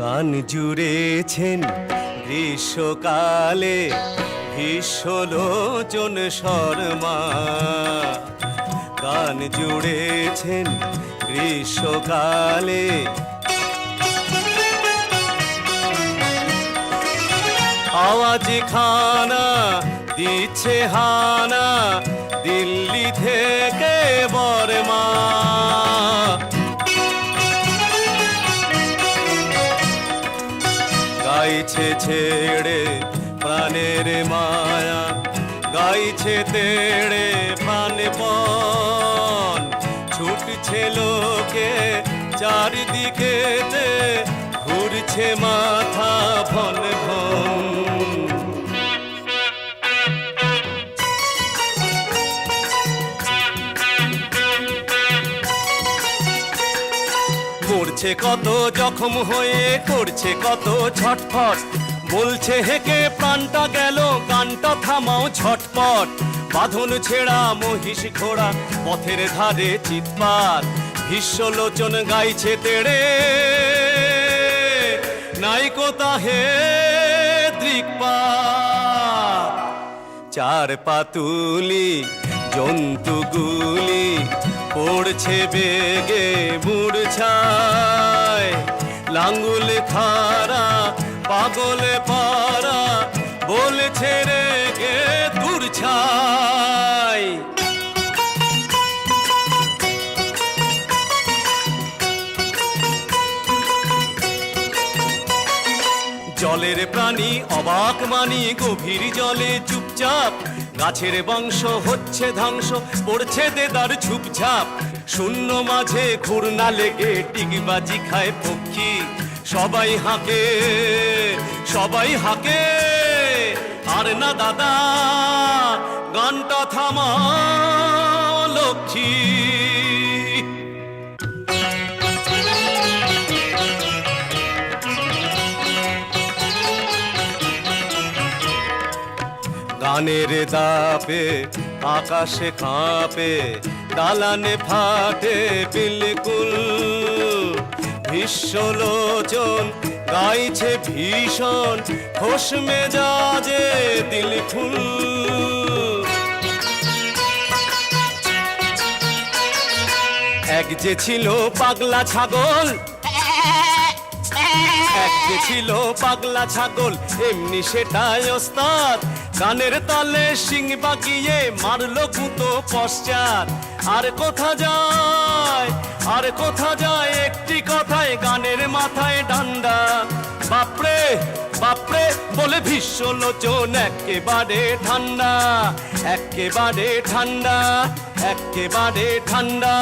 গান জুড়েছেন গ্রীষ্মকালে ভীষ্মলোচন শর্মা। গান জুড়েছেন গ্রীষ্মকালে আওয়াজ খানা দিচ্ছে হানা, দিল্লি থেকে বর্মা। গাইছে ছেড়ে প্রাণের মায়া, গাইছে তেড়ে প্রাণপণ ছুটছে লোকে চারিদিকে ঘুরছে মাথা ভন ভন করছে কত জখম হয়ে করছে কত ছটফট। বলছে হেকে প্রাণটা গেল, গানটা থামাও ঝটপট বাঁধন ছেঁড়া, মহিষ ঘোড়া, পথের ধারে চিৎপাত। ভীষ্মলোচন গাইছে তেড়ে। নাইকো তাহে দৃকপাত। চার পাতুলি জন্তুগুলি পড়ছে বেগে মূর্ছায় লাঙ্গুল খারা পাগল পারা বলছে রে গে দূর ছাই জলের প্রাণী অবাক মানি গভীর জলে চুপচাপ। গাছের বংশ হচ্ছে ধ্বংস, পড়ছে দেদার ঝুপঝাপ। শূন্য মাঝে ঘূর্ণা লেগে টিকবাজি খায় পক্ষী। সবাই হাঁকে সবাই হাঁকে। আর না দাদা, গানটা থামা লক্ষ্মী। গানের দাপে আকাশে কাঁপে, দালানে ফাটে বিলকুল। ভীষ্মলোচন গাইছে ভীষণ, খোশ মেজাজে দিল ফুল এক যে ছিল পাগলা ছাগল, এক যে ছিল পাগলা ছাগল, এমনি সেটাই ওস্তাদ। গানের তালে সিং বাগিয়ে মারলো কুতো পশ্চাৎ। আর কোথা যায়, আর কোথা যায় একটি কথায় গানের মাথায় ডান্ডা। বাপরে বাপরে, বলে ভীষ্ম লোচন একেবারে ঠান্ডা একেবারে ঠান্ডা একেবারে ঠান্ডা।